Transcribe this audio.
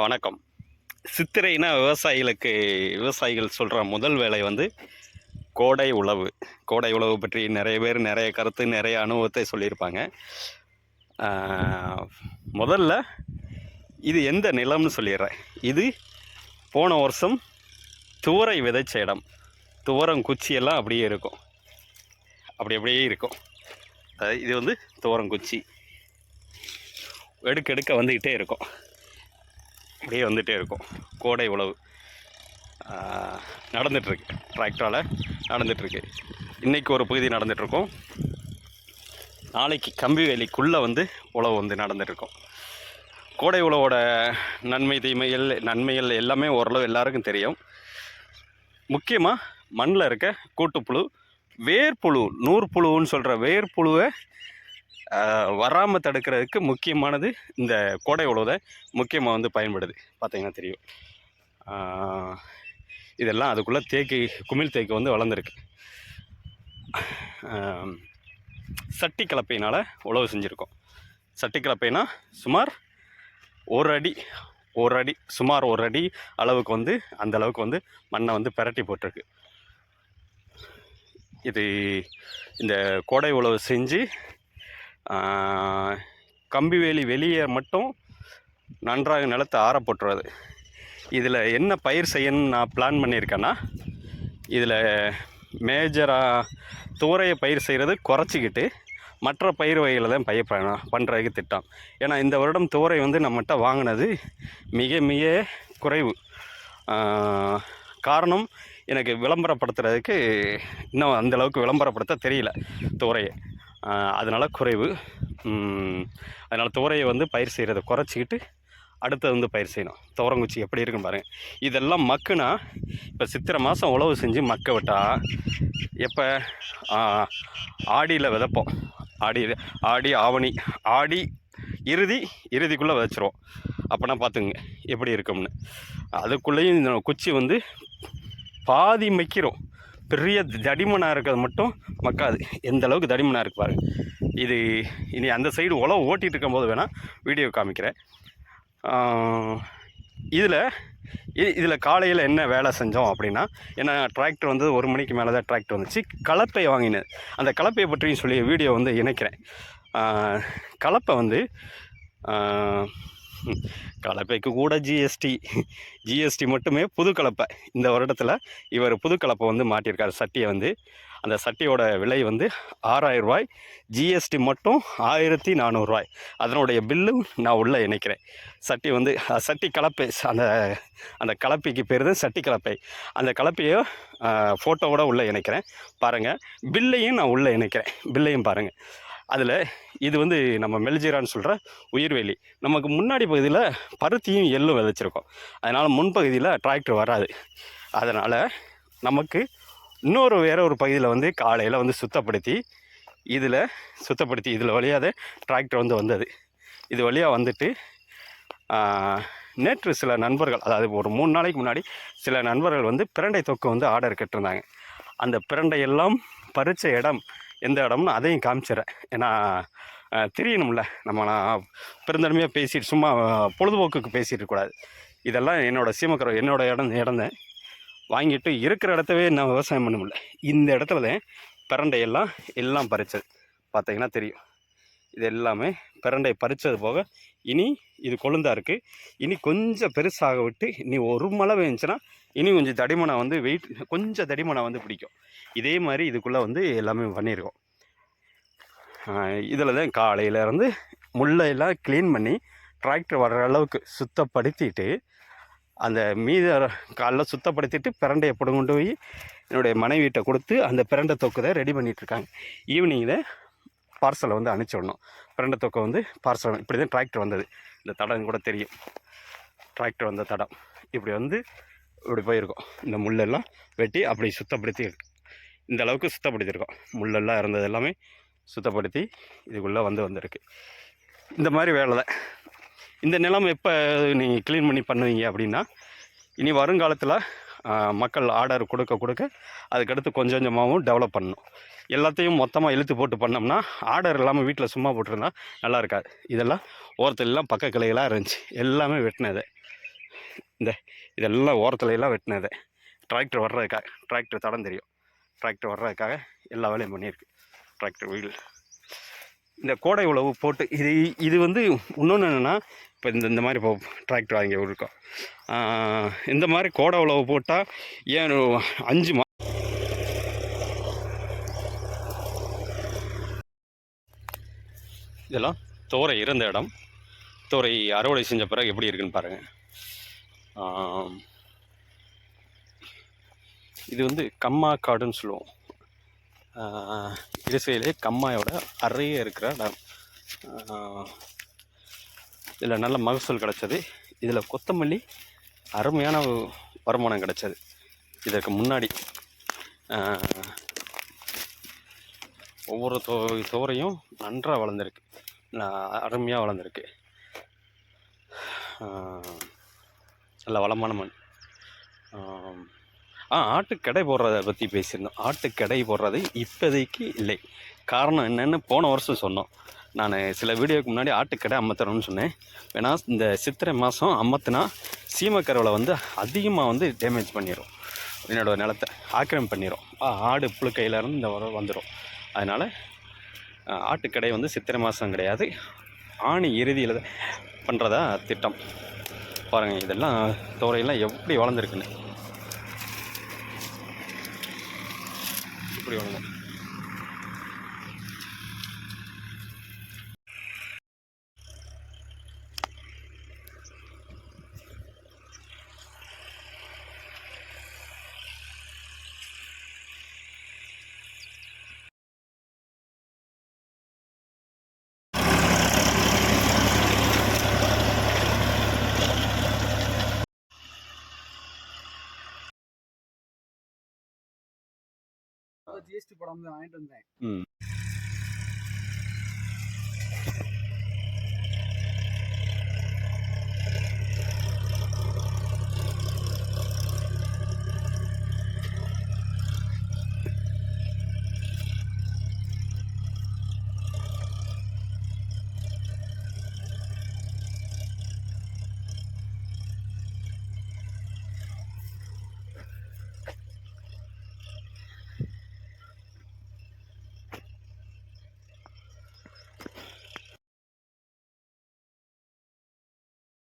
வணக்கம். சித்திரைனா விவசாயிகளுக்கு விவசாயிகள் சொல்கிற முதல் வேலை வந்து கோடை உழவு. கோடை உழவு பற்றி நிறைய பேர் நிறைய கருத்து நிறைய அனுபவத்தை சொல்லியிருப்பாங்க. முதல்ல இது எந்த நிலம்னு சொல்லிடுறேன். இது போன வருஷம் துவரை விதைச்ச இடம். துவரம் குச்சியெல்லாம் அப்படியே இருக்கும். அப்படி அப்படியே இருக்கும். அதாவது இது வந்து துவரங்குச்சி எடுக்க எடுக்க வந்துக்கிட்டே இருக்கும். அப்படியே வந்துகிட்டே இருக்கும். கோடை உழவு. நடந்துகிட்ருக்கு டிராக்டரால் நடந்துகிட்ருக்கு இன்றைக்கி ஒரு பகுதி நடந்துகிட்ருக்கோம் நாளைக்கு கம்பி வேலிக்குள்ளே வந்து உழவு வந்து நடந்துகிட்ருக்கும் கோடை உழவோட நன்மை தீமைகள் நன்மைகள் எல்லாமே ஓரளவு எல்லாருக்கும் தெரியும். முக்கியமாக மண்ணில் இருக்க கூட்டுப்புழு வேர்ப்புழு நூற்புழுன்னு சொல்கிற வேர்ப்புழுவை வராமல் தடுக்கிறதுக்கு முக்கியமானது இந்த கோடை உழவை முக்கியமாக வந்து பயன்படுது. பார்த்திங்கன்னா தெரியும். இதெல்லாம் அதுக்குள்ளே தேக்கு குமிழ் தேக்கு வந்து வளர்ந்துருக்கு. சட்டி கலப்பையினால் உழவு செஞ்சுருக்கோம். சட்டி கலப்பைனா சுமார் ஒரு அடி ஒரு அடி சுமார் ஒரு அடி அளவுக்கு வந்து அந்த அளவுக்கு வந்து மண்ணை வந்து பிரட்டி போட்டிருக்கு. இது இந்த கோடை உழவு செஞ்சு கம்பி வேலி வெளியே மட்டும் நன்றாக நிலத்தை ஆற இதில் என்ன பயிர் செய்யணும்னு நான் பிளான் பண்ணியிருக்கேன்னா இதில் மேஜராக தூரையை பயிர் செய்கிறது குறைச்சிக்கிட்டு மற்ற பயிர் வகைகளை தான் பயிர் பண்ண பண்ணுறதுக்கு திட்டம். ஏன்னா இந்த வருடம் தூரை வந்து நம்மகிட்ட வாங்கினது மிக மிக குறைவு. காரணம் எனக்கு விளம்பரப்படுத்துறதுக்கு இன்னும் அந்தளவுக்கு விளம்பரப்படுத்த தெரியல தூரையை. அதனால் குறைவு. அதனால் துவரையை வந்து பயிர் செய்கிறத குறைச்சிக்கிட்டு அடுத்தது வந்து பயிர் செய்யணும். துவரங்குச்சி எப்படி இருக்குன்னு பாருங்கள் இதெல்லாம் மக்குனா இப்போ சித்திரை மாதம் உழவு செஞ்சு மக்க விட்டால் எப்போ? ஆடியில் விதைப்போம். ஆடி ஆடி ஆவணி ஆடி இறுதி இறுதிக்குள்ளே விதைச்சிருவோம். அப்போனா பார்த்துங்க எப்படி இருக்கும்னு. அதுக்குள்ளேயும் இந்த குச்சி வந்து பாதி மைக்கிறோம் பெரிய தடிமனாக இருக்கிறது மட்டும் மக்காது. எந்த அளவுக்கு தடிமனாக இருக்கு பாருங்க. இது இனி அந்த சைடு உழவு ஓட்டிகிட்டு இருக்கும்போது வேணால் வீடியோ காமிக்கிறேன். இதில் இதில் காலையில் என்ன வேலை செஞ்சோம் அப்படின்னா ஏன்னா டிராக்டர் வந்து ஒரு மணிக்கு மேலே தான் டிராக்டர் வந்துச்சு. கலப்பை வாங்கினது அந்த கலப்பையை பற்றியும் சொல்லி வீடியோ வந்து இணைக்கிறேன். கலப்பை வந்து கலப்பைக்கு கூட ஜிஎஸ்டி ஜிஎஸ்டி மட்டுமே புது கலப்பை இந்த வருடத்தில் இவர் புது கலப்பை வந்து மாட்டியிருக்கார். சட்டியை வந்து அந்த சட்டியோட விலை வந்து ஆறாயிரம் ரூபாய். ஜிஎஸ்டி மட்டும் ஆயிரத்தி நானூறுரூவாய் அதனுடைய பில்லும் நான் உள்ளே இணைக்கிறேன். சட்டி வந்து சட்டி கலப்பை அந்த அந்த கலப்பைக்கு பேர் தான் சட்டி கலப்பை. அந்த கலப்பையை ஃபோட்டோவோட உள்ளே இணைக்கிறேன். பாருங்கள் பில்லையும் நான் உள்ளே இணைக்கிறேன். பில்லையும் பாருங்கள் அதில் இது வந்து நம்ம மெல்ஜீரான்னு சொல்கிற உயிர்வேலி. நமக்கு முன்னாடி பகுதியில் பருத்தியும் எள்ளும் விதைச்சிருக்கோம். அதனால் முன்பகுதியில் டிராக்டர் வராது. அதனால் நமக்கு இன்னொரு வேற ஒரு பகுதியில் வந்து காலையில் வந்து சுத்தப்படுத்தி இதில் சுத்தப்படுத்தி இதில் வழியாக டிராக்டர் வந்து வந்தது. இது வழியாக வந்துட்டு நேற்று சில நண்பர்கள் அதாவது ஒரு மூணு நாளைக்கு முன்னாடி சில நண்பர்கள் வந்து பிரண்டை தொக்கு வந்து ஆர்டர் கட்டிருந்தாங்க. அந்த பிரண்டை எல்லாம் பறித்த இடம் எந்த இடம்னு அதையும் காமிச்சிடுறேன். ஏன்னா தெரியணும்ல. நம்ம நான் பெருந்தன்மையாக பேசிட்டு சும்மா பொழுதுபோக்குக்கு பேசிட்டு இருக்கக்கூடாது. இதெல்லாம் என்னோடய சீமக்கரம் என்னோட இடம் இடந்தேன் வாங்கிட்டு இருக்கிற இடத்தவே நான் விவசாயம் பண்ண முடியல. இந்த இடத்துல தான் பிரண்டையெல்லாம் எல்லாம் பறித்தது பார்த்தீங்கன்னா தெரியும். இது எல்லாமே பிரண்டை பறிச்சது போக இனி இது கொழுந்தாக இருக்குது இனி கொஞ்சம் பெருசாக விட்டு இனி ஒரு மழை பெஞ்சுன்னா இனி கொஞ்சம் தடிமனை வந்து வெயிட் கொஞ்சம் தடிமனை வந்து பிடிக்கும். இதே மாதிரி இதுக்குள்ளே வந்து எல்லாமே பண்ணியிருக்கோம். இதில் தான் காலையிலேருந்து முள்ளையெல்லாம் க்ளீன் பண்ணி டிராக்டர் வர்ற அளவுக்கு சுத்தப்படுத்திட்டு அந்த மீத காலைல சுத்தப்படுத்திட்டு பிரண்டையை பிடுங்க கொண்டு போய் என்னுடைய மனைவிட்ட கொடுத்து அந்த பிரண்டை தொக்கு தான் ரெடி பண்ணிகிட்ருக்காங்க ஈவினிங்கில் பார்சலை வந்து அனுப்பிச்சி விடணும் பிரண்டை தொக்கை வந்து பார்சல் இப்படி தான் டிராக்டர் வந்தது. இந்த தடம் கூட தெரியும். டிராக்டர் வந்த தடம். இப்படி வந்து இப்படி போயிருக்கோம். இந்த முள்ளெல்லாம் வெட்டி அப்படி சுத்தப்படுத்தி இந்த அளவுக்கு சுத்தப்படுத்தியிருக்கோம். முள்ளெல்லாம் இருந்தது எல்லாமே சுத்தப்படுத்தி இதுக்குள்ளே வந்து வந்திருக்கு. இந்த மாதிரி வேலை தான். இந்த நிலம் எப்போ நீங்கள் க்ளீன் பண்ணி பண்ணுவீங்க அப்படின்னா இனி வருங்காலத்தில் மக்கள் ஆர்டர் கொடுக்க கொடுக்க அதுக்கடுத்து கொஞ்சம் கொஞ்சமாகவும் டெவலப் பண்ணணும். எல்லாத்தையும் மொத்தமாக இழுத்து போட்டு பண்ணோம்னா ஆர்டர் இல்லாமல் வீட்டில் சும்மா போட்டிருந்தா நல்லா இருக்காது. இதெல்லாம் ஓரத்துலலாம் பக்க கிளைகளாக இருந்துச்சு. எல்லாமே வெட்டினது. இந்த இதெல்லாம் ஓரத்துலையெல்லாம் வெட்டினது. டிராக்டர் வர்றதுக்காக டிராக்டர் தடம் தெரியும். டிராக்டர் வர்றதுக்காக எல்லா வேலையும் பண்ணியிருக்கு. டிராக்டர் வீல் இந்த கோடை உழவு போட்டு இது இது வந்து இன்னொன்று என்னென்னா இப்போ இந்த இந்த மாதிரி இப்போ டிராக்டர் வாங்கி இருக்கோம் இந்த மாதிரி கோடை உழவு போட்டால் ஏன் அஞ்சு மா இதெல்லாம் தோரை இருந்த இடம். தோரை அறுவடை செஞ்ச பிறகு எப்படி இருக்குன்னு பாருங்கள் இது வந்து கம்மா காடுன்னு சொல்லுவோம். ஆஹ் கம்மாயோட அறையே இருக்கிற இடம். இதில் நல்ல மகசூல் கிடச்சது. இதில் கொத்தமல்லி அருமையான வருமானம் கிடச்சது. இதற்கு முன்னாடி ஒவ்வொரு தோ தோரையும் நன்றாக வளர்ந்துருக்கு. அருமையாக வளர்ந்துருக்கு. நல்ல வளமான மண். ஆ ஆட்டுக்கடை போடுறத பற்றி பேசியிருந்தோம். ஆட்டுக்கடை போடுறது இப்போதைக்கு இல்லை. காரணம் என்னென்னு போன வருஷம் சொன்னோம். நான் சில வீடியோக்கு முன்னாடி ஆட்டுக்கடை அமர்த்தணும்னு சொன்னேன். வேணால் இந்த சித்திரை மாதம் அமர்த்தினா சீமக்கருவில் வந்து அதிகமாக வந்து டேமேஜ் பண்ணிடும் என்னோட நிலத்தை ஆக்கிரமி பண்ணிடும் ஆடு புழுக்கையிலேருந்து இந்த வர வந்துடும் அதனால் ஆட்டுக்கடை வந்து சித்திரை மாதம் கிடையாது. ஆணி இறுதியில் பண்ணுறதா திட்டம். பாருங்கள் இதெல்லாம் தோரையெல்லாம் எப்படி வளர்ந்துருக்குன்னு. இப்படி வளர்ந்து ஜிஎஸ்டி படம் வாங்கிட்டு வந்தேன்.